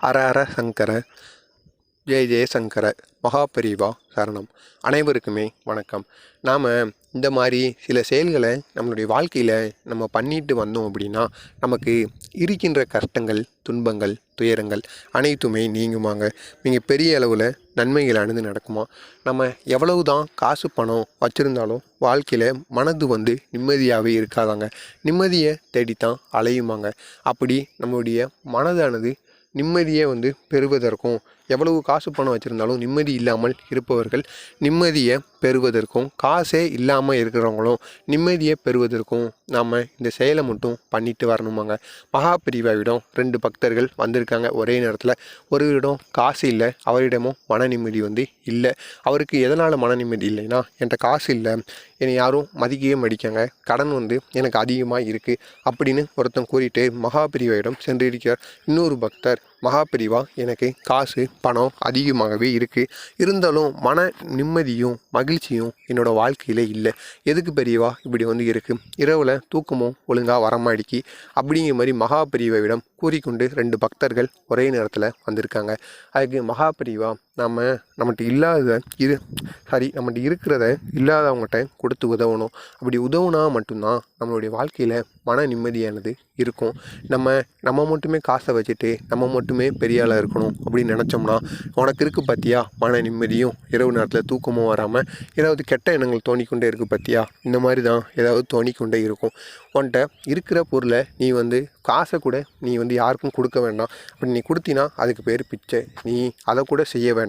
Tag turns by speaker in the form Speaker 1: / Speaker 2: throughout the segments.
Speaker 1: அர அர சங்கர ஜெய ஜெயசங்கர மகாபரிவா சரணம். அனைவருக்குமே வணக்கம். நாம் இந்த மாதிரி சில செயல்களை நம்மளுடைய வாழ்க்கையில் நம்ம பண்ணிட்டு வந்தோம் அப்படின்னா நமக்கு இருக்கின்ற கஷ்டங்கள் துன்பங்கள் துயரங்கள் அனைத்துமே நீங்குமாங்க. நீங்கள் பெரிய அளவில் நன்மைகள் அணுது நடக்குமா? நம்ம எவ்வளவு தான் காசு பணம் வச்சுருந்தாலும் வாழ்க்கையில் மனது வந்து நிம்மதியாகவே இருக்காதாங்க. நிம்மதியை தேடித்தான் அலையுமாங்க. அப்படி நம்மளுடைய மனதானது நிம்மதியை வந்து பெறுவதற்கும் எவ்வளவு காசு பணம் வச்சுருந்தாலும் நிம்மதி இல்லாமல் இருப்பவர்கள் நிம்மதியை பெறுவதற்கும் காசே இல்லாமல் இருக்கிறவங்களும் நிம்மதியை பெறுவதற்கும் நாம் இந்த செயலை மட்டும் பண்ணிட்டு வரணுமாங்க. மகாபிரிவாவிடம் ரெண்டு பக்தர்கள் வந்திருக்காங்க. ஒரே நேரத்தில் ஒருவரிடம் காசு இல்லை அவரிடமும் மன நிம்மதி வந்து இல்லை. அவருக்கு எதனால் மன நிம்மதி இல்லைன்னா என்கிட்ட காசு இல்லை என்னை யாரும் மதிக்கவே மடிக்காங்க கடன் வந்து எனக்கு அதிகமாக இருக்குது அப்படின்னு ஒருத்தன் கூறிட்டு மகாபிரிவாவிடம் சென்றிருக்கிறார். இன்னொரு பக்தர் மகாபிரிவா எனக்கு காசு பணம் அதிகமாகவே இருக்குது இருந்தாலும் மன நிம்மதியும் மகிழ்ச்சியும் என்னோடய வாழ்க்கையில் இல்லை. எதுக்கு பெரியவா இப்படி வந்து இருக்குது இரவில் தூக்கமும் ஒழுங்காக வரமாடிக்கு அப்படிங்கிற மாதிரி மகாபிரிவாவிடம் கூறிக்கொண்டு ரெண்டு பக்தர்கள் ஒரே நேரத்தில் வந்திருக்காங்க. அதுக்கு மகாபிரிவா நம்ம நம்மகிட்ட இல்லாத இரு சாரி நம்மகிட்ட இருக்கிறத இல்லாதவங்ககிட்ட கொடுத்து உதவணும். அப்படி உதவுனா மட்டும்தான் நம்மளுடைய வாழ்க்கையில் மன நிம்மதியானது இருக்கும். நம்ம நம்ம மட்டுமே காசை வச்சுட்டு நம்ம மட்டுமே பெரிய ஆளாக இருக்கணும் அப்படின்னு நினச்சோம்னா உனக்கு இருக்குது பார்த்தியா மன நிம்மதியும் இரவு நேரத்தில் தூக்கமும் வராமல் ஏதாவது கெட்ட எண்ணங்கள் தோணிக்கொண்டே இருக்குது பார்த்தியா இந்த மாதிரி தான் ஏதாவது தோணிக்கொண்டே இருக்கும். உன்கிட்ட இருக்கிற பொருளை நீ வந்து காசை கூட நீ வந்து யாருக்கும் கொடுக்க வேண்டாம். அப்படி நீ கொடுத்தினா அதுக்கு பேர் பிச்சை. நீ அதை கூட செய்ய வேண்டாம்.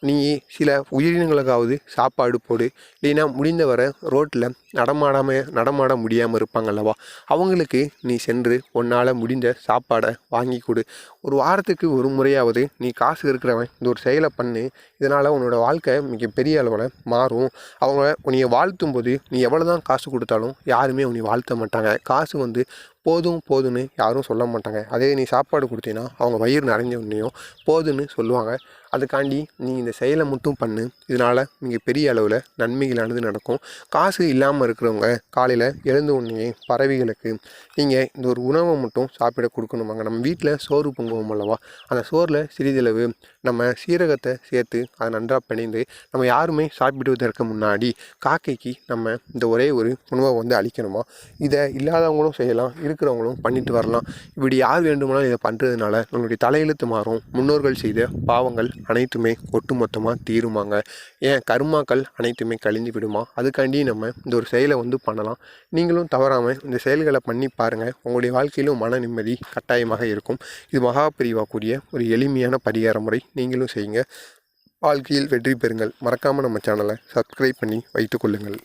Speaker 1: நீ சில உயிரினங்களுக்காவது சாப்பாடு போடு. இல்லைன்னா முடிந்தவரை ரோட்டில் நடமாடாமல் நடமாட முடியாமல் இருப்பாங்கல்லவா? அவங்களுக்கு நீ சென்று உன்னால் முடிந்த சாப்பாடை வாங்கி கொடு. ஒரு வாரத்துக்கு ஒரு முறையாவது நீ காசு இருக்கிறவன் இந்த ஒரு செயலை பண்ணு. இதனால் உன்னோட வாழ்க்கை மிக பெரிய அளவில் மாறும். அவங்க உன்னை வாழ்த்தும் போது நீ எவ்வளோ தான் காசு கொடுத்தாலும் யாருமே உன்னை வாழ்த்த மாட்டாங்க. காசு வந்து போதும் போதுன்னு யாரும் சொல்ல மாட்டாங்க. அதே நீ சாப்பாடு கொடுத்தீங்கன்னா அவங்க வயிறு நிறைஞ்ச உடனேயும் போதுன்னு சொல்லுவாங்க. அதுக்காண்டி நீ இந்த செயலை மட்டும் பண்ணு. இதனால் மிக பெரிய அளவில் நன்மைகளானது நடக்கும். காசு இல்லாமல் இருக்கிறவங்க காலையில் எழுந்த உடனே பறவைகளுக்கு நீங்கள் இந்த ஒரு உணவை மட்டும் சாப்பிட கொடுக்கணுமாங்க. நம்ம வீட்டில் சோறு பொங்குவோம் அல்லவா? அந்த சோறில் சிறிதளவு நம்ம சீரகத்தை சேர்த்து அதை நன்றாக பிணைந்து நம்ம யாருமே சாப்பிடுவதற்கு முன்னாடி காக்கைக்கு நம்ம இந்த ஒரே ஒரு உணவை வந்து அளிக்கணுமா? இதை இல்லாதவங்களும் செய்யலாம். இருக்கிறவங்களும் பண்ணிட்டு வரலாம். இப்படி யார் வேண்டுமானாலும் இதை பண்ணுறதுனால நம்மளுடைய தலையெழுத்து மாறும். முன்னோர்கள் செய்த பாவங்கள் அனைத்துமே ஒட்டுமொத்தமாக தீருமாங்க. ஏன்? கர்மாக்கள் அனைத்துமே கழிஞ்சு விடுமா? அதுக்காண்டி நம்ம இந்த ஒரு செயலை வந்து பண்ணலாம். நீங்களும் தவறாமல் இந்த செயல்களை பண்ணி பாருங்கள் உங்களுடைய வாழ்க்கையிலும் மன நிம்மதி கட்டாயமாக இருக்கும். இது மகாபிரிவா கூடிய ஒரு எளிமையான பரிகார முறை. நீங்களும் செய்யுங்க. வாழ்க்கையில் வெற்றி பெறுங்கள். மறக்காமல் நம்ம சேனலை சப்ஸ்கிரைப் பண்ணி வைத்துக்கொள்ளுங்கள்